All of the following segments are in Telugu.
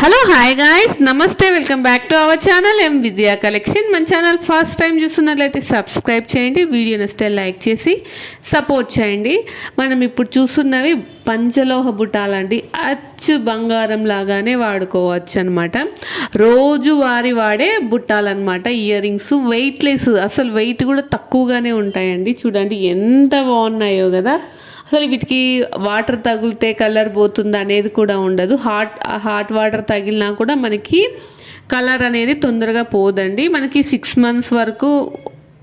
హలో హాయ్ గాయ్స్ నమస్తే welcome back to our channel M Vijaya collection మన ఛానల్ ఫస్ట్ టైం చూస్తున్నట్లయితే సబ్స్క్రైబ్ చేయండి. వీడియో నచ్చితే లైక్ చేసి సపోర్ట్ చేయండి. మనం ఇప్పుడు చూస్తున్నవి పంచలోహ బుట్టాలండి. అచ్చు బంగారం లాగానే వాడుకోవచ్చు అనమాట రోజు వారి వాడే బుట్టాలన్నమాట. ఇయర్ రింగ్స్ వెయిట్లెస్ అసలు వెయిట్ కూడా తక్కువగానే ఉంటాయండి. చూడండి ఎంత బాగున్నాయో కదా. అసలు వీటికి వాటర్ తగిలితే కలర్ పోతుంది అనేది కూడా ఉండదు. హాట్ హాట్ వాటర్ తగిలినా కూడా మనకి కలర్ అనేది తొందరగా పోదండి. మనకి సిక్స్ మంత్స్ వరకు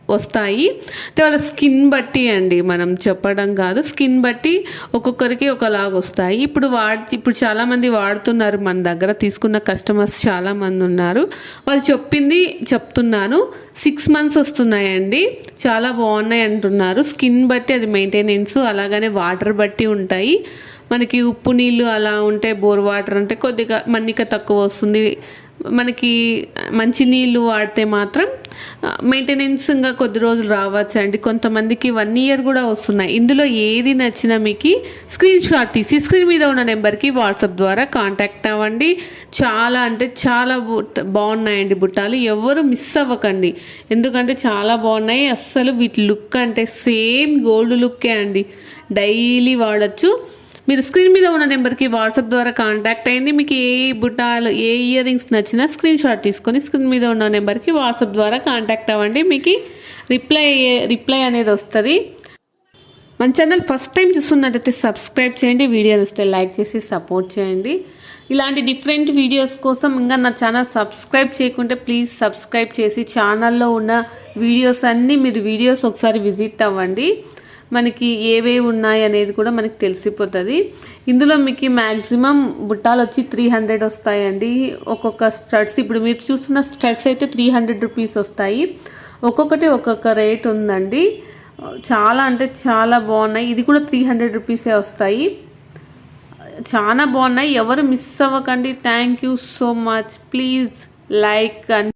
వస్తాయి. అంటే వాళ్ళ స్కిన్ బట్టి అండి మనం చెప్పడం కాదు. స్కిన్ బట్టి ఒక్కొక్కరికి ఒకలాగా వస్తాయి. ఇప్పుడు వాడి ఇప్పుడు చాలామంది వాడుతున్నారు మన దగ్గర తీసుకున్న కస్టమర్స్ చాలామంది ఉన్నారు. వాళ్ళు చెప్పింది చెప్తున్నాను. సిక్స్ మంత్స్ వస్తున్నాయండి. చాలా బాగున్నాయి అంటున్నారు. స్కిన్ బట్టి అది మెయింటెనెన్స్ అలాగనే వాటర్ బట్టి ఉంటాయి. మనకి ఉప్పు నీళ్ళు అలా ఉంటే బోర్ వాటర్ అంటే కొద్దిగా మన్నిక తక్కువ వస్తుంది. మనకి మంచి నీళ్ళు వాడితే మాత్రం మెయింటెనెన్స్ ఇంకా కొద్ది రోజులు రావచ్చు అండి కొంతమందికి వన్ ఇయర్ కూడా వస్తున్నాయి. ఇందులో ఏది నచ్చినా మీకు స్క్రీన్ షాట్ తీసి స్క్రీన్ మీద ఉన్న నెంబర్కి వాట్సాప్ ద్వారా కాంటాక్ట్ అవ్వండి. చాలా అంటే చాలా బుట్ట బాగున్నాయండి బుట్టాలు. ఎవరు మిస్ అవ్వకండి. ఎందుకంటే చాలా బాగున్నాయి. అస్సలు వీటి లుక్ అంటే సేమ్ గోల్డ్ లుక్కే అండి. డైలీ వాడచ్చు. మీరు స్క్రీన్ మీద ఉన్న నెంబర్కి వాట్సాప్ ద్వారా కాంటాక్ట్ అయ్యింది మీకు ఏ బుట్టాలు ఏ ఇయర్ రింగ్స్ నచ్చినా స్క్రీన్ షాట్ తీసుకొని స్క్రీన్ మీద ఉన్న నెంబర్కి వాట్సాప్ ద్వారా కాంటాక్ట్ అవ్వండి. మీకు రిప్లై రిప్లై అనేది వస్తుంది. మన ఛానల్ ఫస్ట్ టైం చూస్తున్నట్టయితే సబ్స్క్రైబ్ చేయండి. వీడియో వస్తే లైక్ చేసి సపోర్ట్ చేయండి. ఇలాంటి డిఫరెంట్ వీడియోస్ కోసం ఇంకా నా ఛానల్ సబ్స్క్రైబ్ చేయకుంటే ప్లీజ్ సబ్స్క్రైబ్ చేసి ఛానల్లో ఉన్న వీడియోస్ అన్నీ మీరు వీడియోస్ ఒకసారి విజిట్ అవ్వండి. మనకి ఏవేవి ఉన్నాయి అనేది కూడా మనకి తెలిసిపోతుంది. ఇందులో మీకు మ్యాక్సిమం బుట్టాలు వచ్చి త్రీ హండ్రెడ్ వస్తాయండి. ఒక్కొక్క స్టడ్స్ ఇప్పుడు మీరు చూస్తున్న స్టడ్స్ అయితే త్రీ హండ్రెడ్ రూపీస్ వస్తాయి. ఒక్కొక్కటి ఒక్కొక్క రేట్ ఉందండి. చాలా అంటే చాలా బాగున్నాయి. ఇది కూడా త్రీ హండ్రెడ్ రూపీసే వస్తాయి. చాలా బాగున్నాయి. ఎవరు మిస్ అవ్వకండి. Thank you so much please like and